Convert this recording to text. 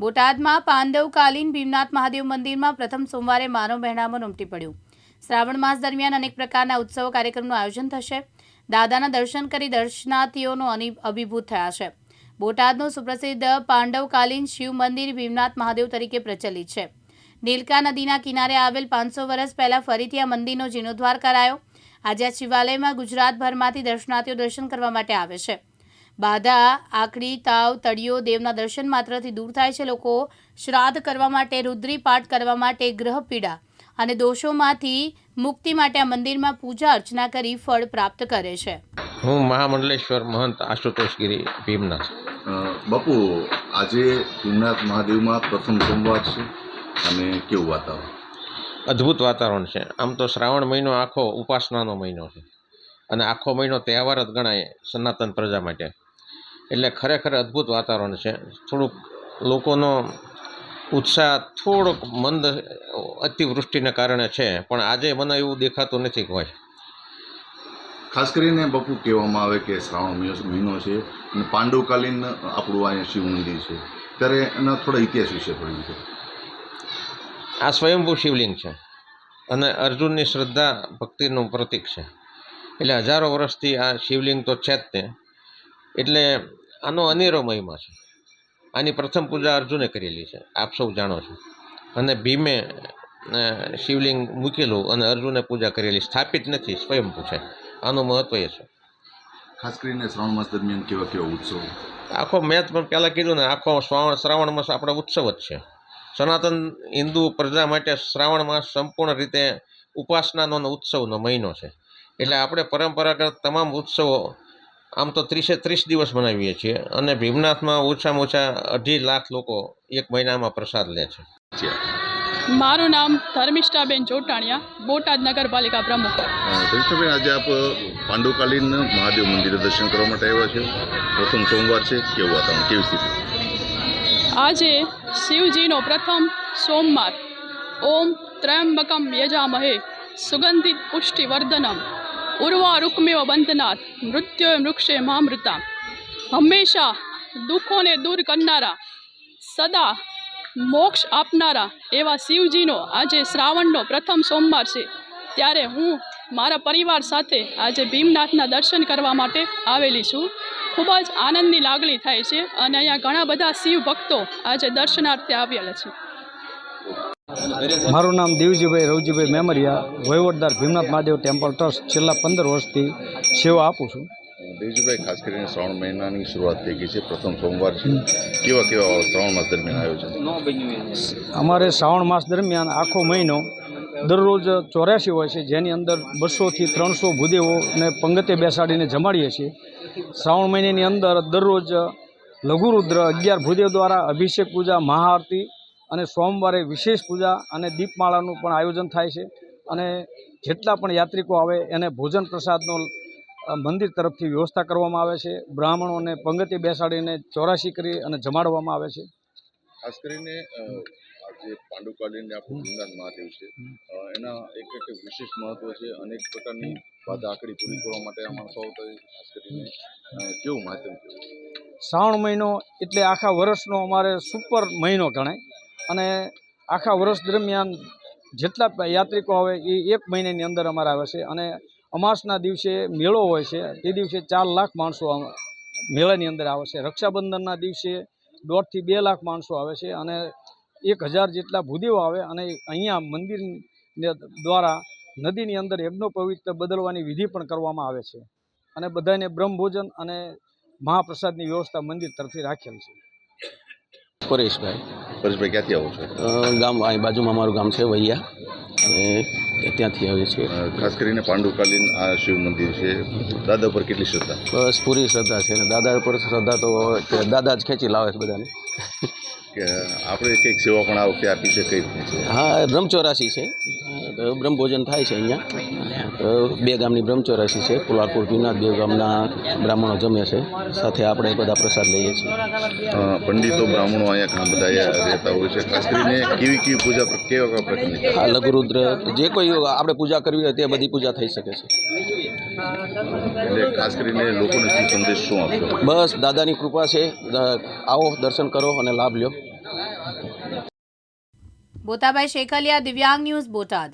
બોટાદમાં પાંડવકાલીન ભીમનાથ મહાદેવ મંદિરમાં પ્રથમ સોમવારે માનવ મહેણામણ ઉમટી પડ્યું. શ્રાવણ માસ દરમિયાન અનેક પ્રકારના ઉત્સવ કાર્યક્રમનું આયોજન થશે. દાદાના દર્શન કરી દર્શનાર્થીઓનો અભિભૂત થયા છે. બોટાદનું સુપ્રસિદ્ધ પાંડવકાલીન શિવ મંદિર ભીમનાથ મહાદેવ તરીકે પ્રચલિત છે. નીલકા નદીના કિનારે આવેલ પાંચસો વર્ષ પહેલા ફરીથી આ મંદિરનો જીર્ણોદ્ધાર કરાયો. આજે આ શિવાલયમાં ગુજરાતભરમાંથી દર્શનાર્થીઓ દર્શન કરવા માટે આવે છે. બાધા આકડી તાવ તળિયો દેવના દર્શન માત્રથી દૂર થાય છે લોકો. શ્રાદ્ધ કરવા માટે રુદ્રી પાઠ કરવા માટે ગ્રહ પીડા અને દોષોમાંથી મુક્તિ માટે આ મંદિરમાં પૂજા અર્ચના કરી ફળ પ્રાપ્ત કરે છે. હું મહામંડલેશ્વર મહંત આશુતોષગીરી ભીમનાથ. બાપુ આજે ભીમનાથ મહાદેવમાં પ્રથમ સોમવાર છે. અને કેવું વાતાવરણ? અદ્ભુત વાતાવરણ છે. આમ તો શ્રાવણ મહિનો આખો ઉપાસનાનો મહિનો છે. અને આખો મહિનો તહેવાર જ ગણાય સનાતન પ્રજા માટે. એટલે ખરેખર અદ્ભુત વાતાવરણ છે. થોડુંક લોકોનો ઉત્સાહ થોડોક મંદ અતિવૃષ્ટિને કારણે છે પણ આજે મને એવું દેખાતું નથી હોય. ખાસ કરીને બપુ કહેવામાં આવે કે શ્રાવણ મહિનો મહિનો છે અને પાંડવકાલીન આપણું અહીંયા શિવ મંદિર છે. ત્યારે એના થોડા ઇતિહાસ વિશે પડ્યું છે આ સ્વયંભૂ શિવલિંગ છે અને અર્જુનની શ્રદ્ધા ભક્તિનું પ્રતીક છે. એટલે હજારો વર્ષથી આ શિવલિંગ તો છે જ તે. એટલે આનો અનેરો મહિમા છે. આની પ્રથમ પૂજા અર્જુને કરેલી છે. આપ સૌ જાણો છો. અને ભીમે શિવલિંગ મૂકેલું અને અર્જુને પૂજા કરેલી સ્થાપિત નથી સ્વયંભૂ છે. આનું મહત્વ એ છે. ખાસ કરીને શ્રાવણ માસ દરમિયાન કેવા કેવા ઉત્સવ? આખો મેં પણ પહેલાં કીધું ને આખો શ્રાવણ શ્રાવણ માસ આપણો ઉત્સવ જ છે. સનાતન હિન્દુ પ્રજા માટે શ્રાવણ માસ સંપૂર્ણ રીતે ઉપાસનાનો ઉત્સવનો મહિનો છે. એટલે આપણે પરંપરાગત તમામ ઉત્સવો આમ તો ત્રીસે ત્રીસ દિવસ મનાવીએ છીએ અને ભીમનાથમાં ઓછામાં ઓછા અઢી લાખ લોકો એક મહિનામાં પ્રસાદ લે છે. મારું નામ ધર્મિષ્ઠાબેન ચોટાણિયા બોટાદ નગરપાલિકા પ્રમુખ. ધર્મિષ્ઠાબેન આજે આપ પાંડુકાલીન મહાદેવ મંદિરે દર્શન કરવા માટે આવ્યા છે. પ્રથમ સોમવાર છે કેવું વાતાવરણ કેવી સ્થિતિ? આજે શિવજીનો પ્રથમ સોમવાર. ઓમ ત્રયંબકમ યજામહે સુગંધિત પુષ્ટિવર્ધનમ. ઉર્વા રૂકમેવ બંધનાથ મૃત્યુ મૃક્ષે મામૃતા. હંમેશા દુઃખોને દૂર કરનારા, સદા મોક્ષ આપનારા એવા શિવજીનો આજે શ્રાવણનો પ્રથમ સોમવાર છે. ત્યારે હું મારા પરિવાર સાથે આજે ભીમનાથના દર્શન કરવા માટે આવેલી છું. ખૂબ જ આનંદની લાગણી થાય છે અને અહીંયા ઘણા બધા શિવ ભક્તો આજે દર્શનાર્થે આવેલા છે. મારું નામ દેવજીભાઈ રવજીભાઈ મેમરિયા વહીવટદાર ભીમનાથ મહાદેવ ટેમ્પલ ટ્રસ્ટ છેલ્લા પંદર વર્ષથી સેવા આપું છું. દેવજીભાઈ ખાસ કરીને શ્રાવણ મહિનાની શરૂઆત થઈ ગઈ છે પ્રથમ સોમવાર છે. કેવા કેવા શ્રાવણ માસ દરમિયાન આયોજન અમારે શ્રાવણ માસ દરમિયાન આખો મહિનો દરરોજ ચોર્યાસી હોય છે જેની અંદર બસોથી ત્રણસો ભૂદેવોને પંગતે બેસાડીને જમાડીએ છીએ. શ્રાવણ મહિનાની અંદર દરરોજ લઘુરુદ્ર અગિયાર ભૂદેવ દ્વારા અભિષેક પૂજા મહાઆરતી અને સોમવારે વિશેષ પૂજા અને દીપમાળાનું પણ આયોજન થાય છે. અને જેટલા પણ યાત્રિકો આવે એને ભોજન પ્રસાદનો મંદિર તરફથી વ્યવસ્થા કરવામાં આવે છે. બ્રાહ્મણોને પંગતિ બેસાડીને ચોરાશી કરી અને જમાડવામાં આવે છે. ખાસ કરીને જે પાંડુકાલીન આપણું મહાદેવ છે. એના એક એક વિશેષ મહત્વ છે. અનેક પ્રકારની બાધા આકડી પૂરી કરવા માટે આ માણસો આવતા ખાસ કરીને કેવું માધ્યમ કેવું શ્રાવણ મહિનો એટલે આખા વર્ષનો અમારે સુપર મહિનો ગણાય. અને આખા વર્ષ દરમિયાન જેટલા યાત્રિકો આવે એ એક મહિનાની અંદર અમારે આવે છે. અને અમાસના દિવસે મેળો હોય છે. તે દિવસે ચાર લાખ માણસો મેળાની અંદર આવે છે. રક્ષાબંધનના દિવસે દોઢથી બે લાખ માણસો આવે છે અને એક હજાર જેટલા ભૂદેવો આવે અને અહીંયા મંદિર દ્વારા નદીની અંદર યજ્ઞોપવિત્ર બદલવાની વિધિ પણ કરવામાં આવે છે. અને બધાને બ્રહ્મભોજન અને મહાપ્રસાદની વ્યવસ્થા મંદિર તરફથી રાખેલ છે. પરેશભાઈ. પરેશભાઈ ક્યાંથી આવો છો? ગામ અહીં બાજુમાં મારું ગામ છે વૈયા. અને ત્યાંથી આવીએ છીએ. ખાસ કરીને પાંડુકાલીન આ શિવ મંદિર છે. દાદા પર કેટલી શ્રદ્ધા? બસ પૂરી શ્રદ્ધા છે. દાદા ઉપર શ્રદ્ધા તો દાદા જ ખેંચી લાવે છે બધાને. કે આપણે કંઈક સેવા પણ આ વખતે આપી છે કઈ રીતની છે? હા બ્રહ્મચોરાસી છે. બ્રહ્મભોજન થાય છે અહીંયા. બે ગામની બ્રહ્મચોરાસી છે. કુલારપુર ભીમનાથ દેવ ગામના બ્રાહ્મણો જમે છે. સાથે આપણે બધા પ્રસાદ લઈએ છીએ. પંડિતો બ્રાહ્મણો અહીંયા ઘણા બધા રહેતા હોય છે. ખાસ કરીને કેવી કેવી પૂજા કેવા પ્રકારની? આ લઘુરુદ્ર જે કોઈ આપણે પૂજા કરવી હોય તે બધી પૂજા થઈ શકે છે. એટલે ખાસ કરીને લોકોને શું સંદેશ શું આપશો? બસ દાદાની કૃપા છે. આવો દર્શન કરો અને લાભ લ્યો. બોતાભાઈ શેખલિયા દિવ્યાંગ ન્યૂઝ બોટાદ.